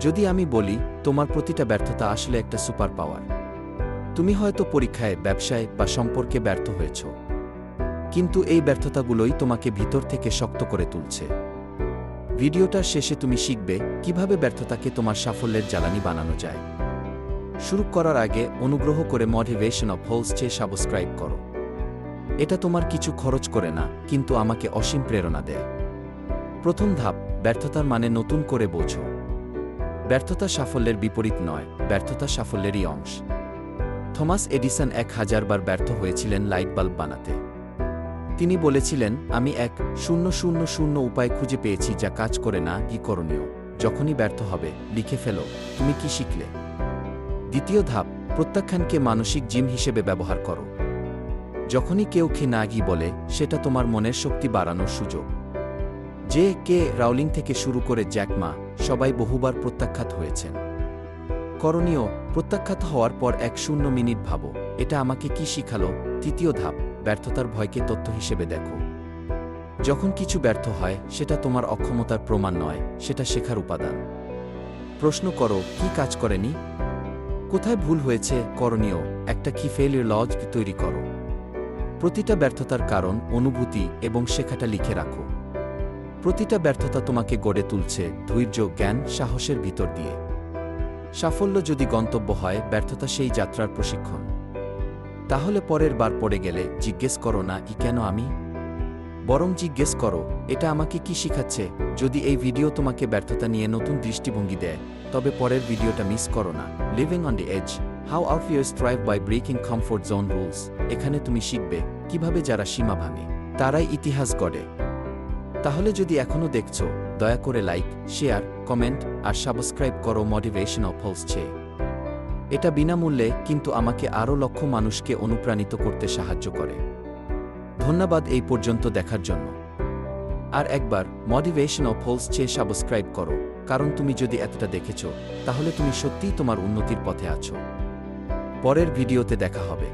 যদি আমি বলি, তোমার প্রতিটা ব্যর্থতা আসলে একটা সুপার পাওয়ার। তুমি হয়তো পরীক্ষায়, ব্যবসায় বা সম্পর্কে ব্যর্থ হয়েছ। কিন্তু এই ব্যর্থতাগুলোই তোমাকে ভিতর থেকে শক্ত করে তুলছে। ভিডিওটার শেষে তুমি শিখবে, কীভাবে ব্যর্থতাকে তোমার সাফল্যের জ্বালানি বানানো যায়। শুরু করার আগে অনুগ্রহ করে মোটিভেশন অফ হোলস চেয়ে সাবস্ক্রাইব করো। এটা তোমার কিছু খরচ করে না, কিন্তু আমাকে অসীম প্রেরণা দেয়। প্রথম ধাপ, ব্যর্থতার মানে নতুন করে বোঝো। ব্যর্থতা সাফল্যের বিপরীত নয়, ব্যর্থতা সাফল্যেরই অংশ। থমাস এডিসন এক হাজারবার ব্যর্থ হয়েছিলেন লাইট বাল্ব বানাতে। তিনি বলেছিলেন, আমি এক শূন্য শূন্য শূন্য উপায় খুঁজে পেয়েছি যা কাজ করে না, কি করণীয়? যখনই ব্যর্থ হবে, লিখে ফেলো, তুমি কি শিখলে? দ্বিতীয় ধাপ, প্রত্যাখ্যানকে মানসিক জিম হিসেবে ব্যবহার করো। যখনই কেউ খে না গি বলে, সেটা তোমার মনের শক্তি বাড়ানোর সুযোগ। যে কে রাউলিং থেকে শুরু করে জ্যাকমা সবাই বহুবার প্রত্যাখ্যাত হয়েছেন। করণীয়, প্রত্যাখ্যাত হওয়ার পর এক শূন্য মিনিট ভাবো, এটা আমাকে কি শিখালো? তৃতীয় ধাপ, ব্যর্থতার ভয়কে তথ্য হিসেবে দেখো। যখন কিছু ব্যর্থ হয়, সেটা তোমার অক্ষমতার প্রমাণ নয়, সেটা শেখার উপাদান। প্রশ্ন করো, কি কাজ করেনি? কোথায় ভুল হয়েছে? করণীয়, একটা কি ফেলিয়ার লজ তৈরি করো। প্রতিটা ব্যর্থতার কারণ, অনুভূতি এবং শেখাটা লিখে রাখো। প্রতিটা ব্যর্থতা তোমাকে গড়ে তুলছে ধৈর্য, জ্ঞান, সাহসের ভিতর দিয়ে। সাফল্য যদি গন্তব্য হয়, ব্যর্থতা সেই যাত্রার প্রশিক্ষণ। তাহলে পরের বার পড়ে গেলে জিজ্ঞেস করো না, ই কেন আমি? বরং জিজ্ঞেস করো, এটা আমাকে কি শিখাচ্ছে? যদি এই ভিডিও তোমাকে ব্যর্থতা নিয়ে নতুন দৃষ্টিভঙ্গি দেয়, তবে পরের ভিডিওটা মিস করো না। Living on the edge how are fierce thrive by breaking comfort zone rules এখানে তুমি শিখবে কীভাবে যারা সীমা ভাঙে, তারাই ইতিহাস গড়ে। তাহলে যদি এখনও দেখছ, দয়া করে লাইক, শেয়ার, কমেন্ট আর সাবস্ক্রাইব করো মোটিভেশন অফ হোলস চেয়ে এটা বিনামূল্যে কিন্তু আমাকে আরও লক্ষ মানুষকে অনুপ্রাণিত করতে সাহায্য করে। ধন্যবাদ এই পর্যন্ত দেখার জন্য। আর একবার মোটিভেশন অফ হোলস চেয়ে সাবস্ক্রাইব করো, কারণ তুমি যদি এতটা দেখেছ, তাহলে তুমি সত্যিই তোমার উন্নতির পথে আছো। পরের ভিডিওতে দেখা হবে।